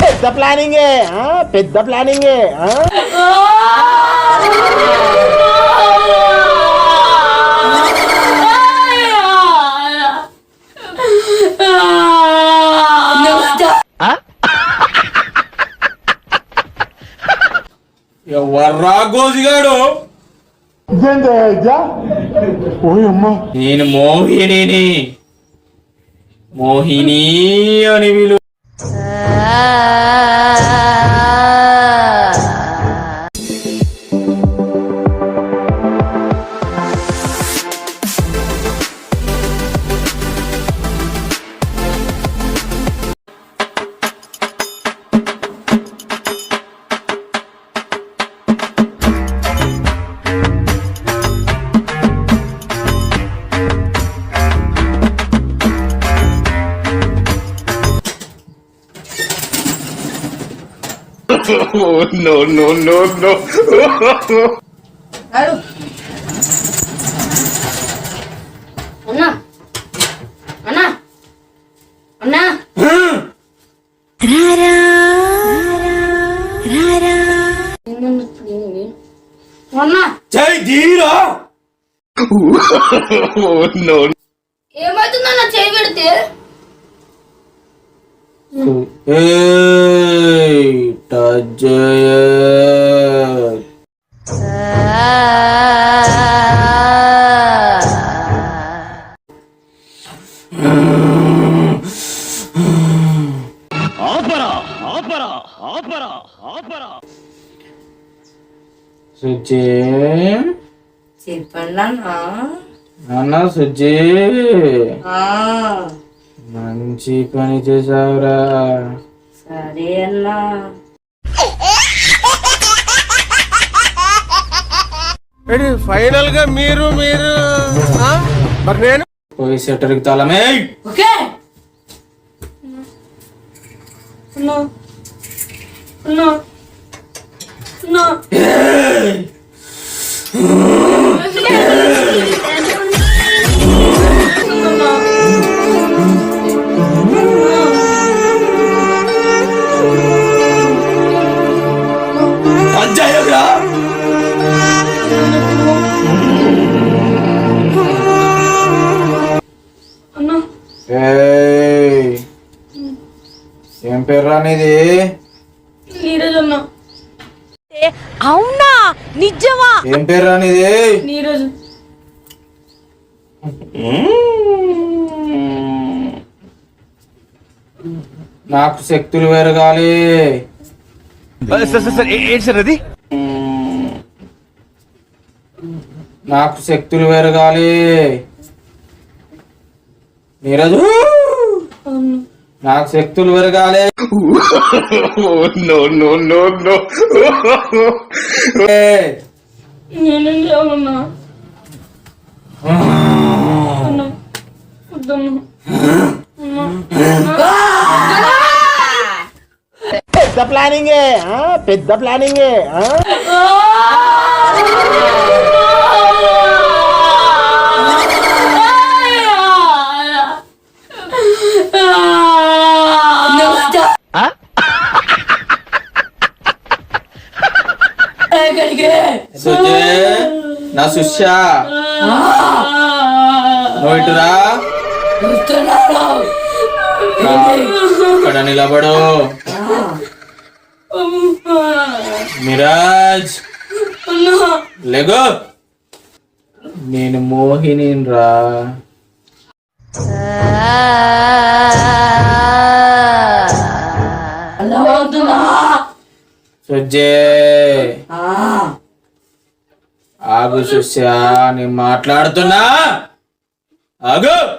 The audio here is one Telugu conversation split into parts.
పెద్ద ప్లానింగ్ పెద్ద ప్లానింగ్ ఎవర్రా గోజిగాడు? నేను మోహినిని. మోహిని అని విలు అన్నా అన్నా అన్నా అన్నా జై ధీరా. ఏమైతుందన్న చేయి పెడితే? ఏయ్, టచ్ చేయ్. సుజ్జి చెప్పండి అన్నా నాన్న సుజ్జి మంచి పని చేసావురా సరే అన్నా ఫైనల్గా మీరు మీరు ఆ? మరి నేను? పోయి సెటర్కి తాళమే ఓకే. ఏం పేరు అనేది అవునా? నిజమా? ఏం పేరు అనేది? నీరజ్. నాకు శక్తులు పెరగాలి. ఏంటి సార్ అది? నాకు శక్తులు పెరగాలి. నీరజు! నాకు శక్తులు పెరగాలి పెద్ద ప్లానింగ్ పెద్ద ప్లానింగ్ సుష్యా నువ్వు ఇటురా రా, ఇక్కడ నిలబడు. మిరాజ్. లేగో. నేను మోహిని రా సుజే. ఆగు సుష్యా నేను మాట్లాడుతున్నా. ఆగు.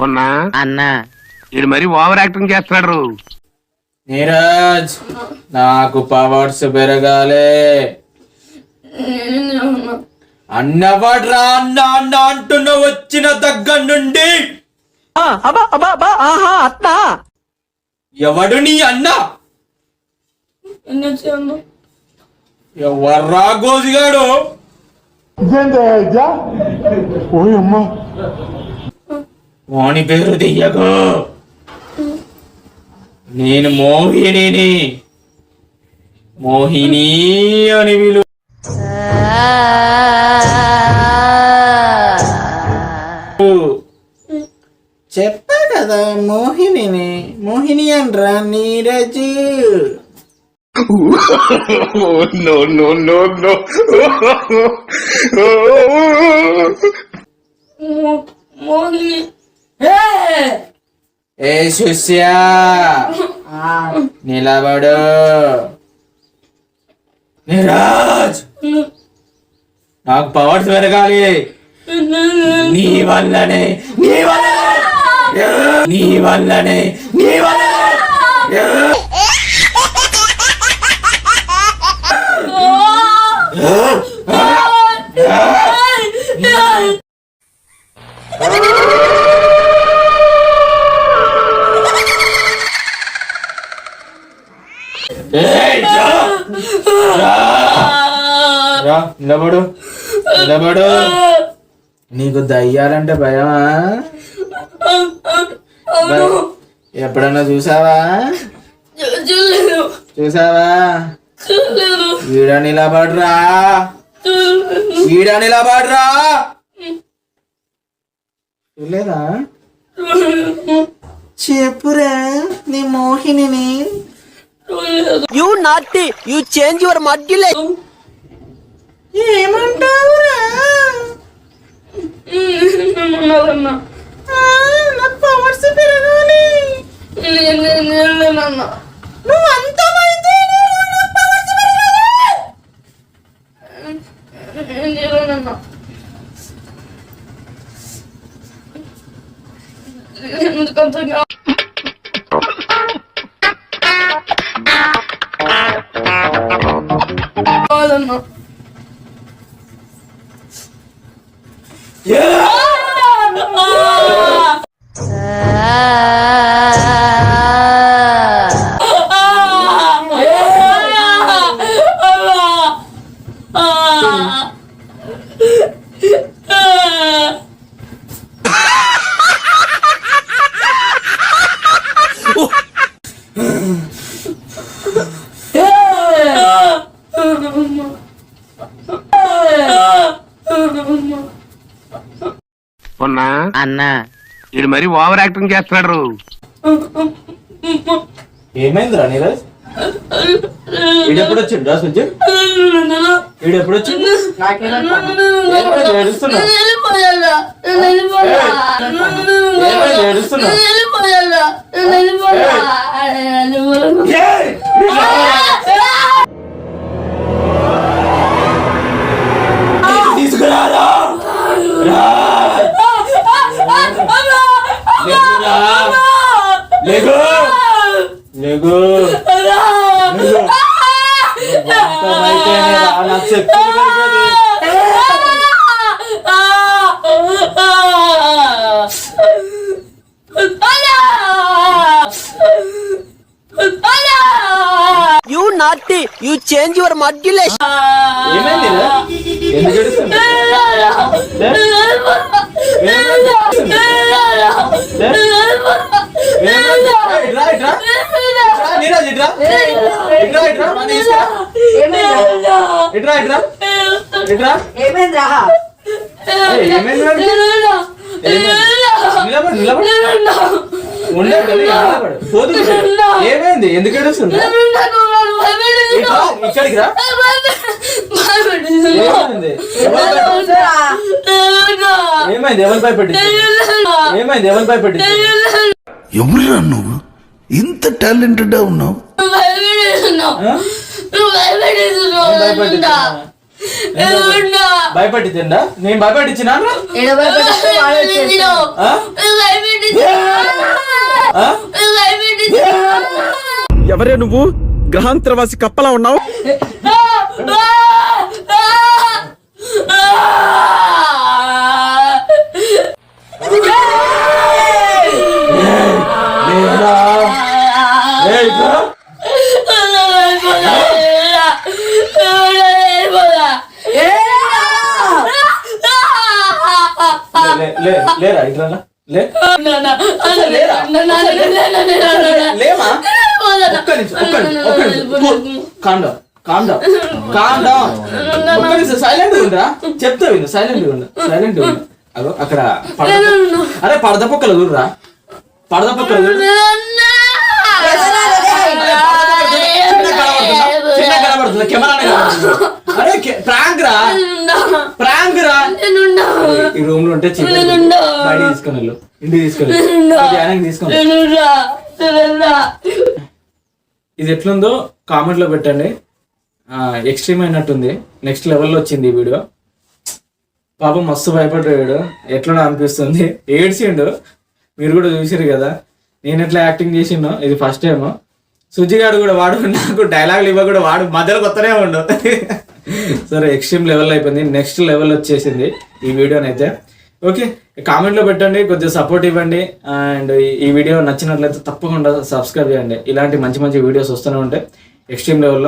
ఉన్నా అన్నా. ఇది మరి ఓవర్ యాక్టింగ్ చేస్తున్నాడు. నీరజ్ నాకు పవర్స్ పెరగాలి. అన్నవాడ్రా అన్న అన్న అంటున్న వచ్చిన దగ్గర నుండి. ఎవడు నీ అన్న? ఏం చేయాలన్నా వాణి పేరు దియ్యకు నేను మోహిని మోహిని అని విలు చెప్పా. కదా మోహిని మోహిని అనరా నీరజ్ మో- మోహిని ఏ శిష్యా నిలబడు నీరాజ్ నాకు పవర్స్ పెరగాలి నీ వల్లనే నీ వల్లనే నీ వల్లనే నీ వల్లనే ఏయ్, రా. రా. రా, నిలబడు నిలబడు నీకు దయ్యాలంటే భయమా? భయ- ఎప్పుడన్నా చూసావా? చూసావా? చూడలేదు. ఈడ నిలబడరా. చూడలేదు ఈడ నిలబడరా. చూడలేదా? చెప్పురా నీ You naughty! You change your muddy leg. ఏమంటావురా? ఉన్నారన్నా నాకు పవర్స్ పెరగాలి. నువ్వు ఎందుకంత ఉన్నా? అన్నా. ఇది మరి ఓవర్ యాక్టింగ్ చేస్తున్నాడు. ఏమైందిరా నీరజ్? ఈడెప్పుడు వచ్చిండు రా సుజ్జన్ ఈడెప్పుడు వచ్చిండు? ఏమైంది? ఏడుస్తున్నా ఏడుస్తున్నా లేగు లేగు అంతమైతేనే రా, నాకు శక్తులు పెరిగేది. You naughty! You change your muddy leg. ఏమైంది? ఎందుకు? ఇట్రా, ఇట్రా. ఇట్రా, ఇట్రా. ఇట్రా, ఇట్రా. ఇట్రా, ఇట్రా. ఇట్రా. ఏయ్, ఏమైంది? నిలబడు, నిలబడు. ఉండదు ఎందుకు ఇక్కడికి రా. ఏమైంది? ఎవరు భయపెట్టింది? ఏమైంది? ఎవరు భయపెట్టింది ఏమైంది ఎవరు నువ్వు? ఇంత టాలెంటెడ్ ఉన్నావు? భయపెట్టిందా నేను భయపెట్టించినా ఎవరే నువ్వు? గ్రహాంతరవాసి కప్పలా ఉన్నావు? సైలెంట్ ఉండరా. చెప్తా విను సైలెంట్ ఉండు సైలెంట్ ఉండు. అక్కడ అరే పడద పక్కల చూడరా. పడద పక్కల. చిన్న కనబడుతుందా? కెమెరా అరే ప్రాంక్ రా. ఈ రూమ్లో ఉంటే. బయట తీసుకొని వెళ్ళు. ఇంటికి తీసుకొని తీసుకొని. ఇది ఎట్లుందో కామెంట్లో పెట్టండి. ఎక్స్ట్రీమ్ అయినట్టుంది. నెక్స్ట్ లెవెల్లో వచ్చింది ఈ వీడియో పాపం మస్తు భయపడ్డాడు. ఎట్లా అనిపిస్తుంది. ఏడ్చిండు. మీరు కూడా చూసారు కదా. నేను ఎట్లా యాక్టింగ్ చేసిండో? ఇది ఫస్ట్ టైం సుజిగాడు కూడా వాడు నాకు డైలాగులు ఇవ్వ కూడా వాడు మధ్యలో కొత్తనే ఉండు. సరే ఎక్స్ట్రీమ్ లెవెల్ అయిపోయింది. నెక్స్ట్ లెవెల్ వచ్చేసింది. ఈ వీడియోనైతే ఓకే కామెంట్లో పెట్టండి కొద్దిగా సపోర్ట్ ఇవ్వండి. అండ్ ఈ వీడియో నచ్చినట్లయితే తప్పకుండా సబ్స్క్రైబ్ చేయండి. ఇలాంటి మంచి మంచి వీడియోస్ వస్తూనే ఉంటాయి. ఎక్స్ట్రీమ్ లెవెల్లో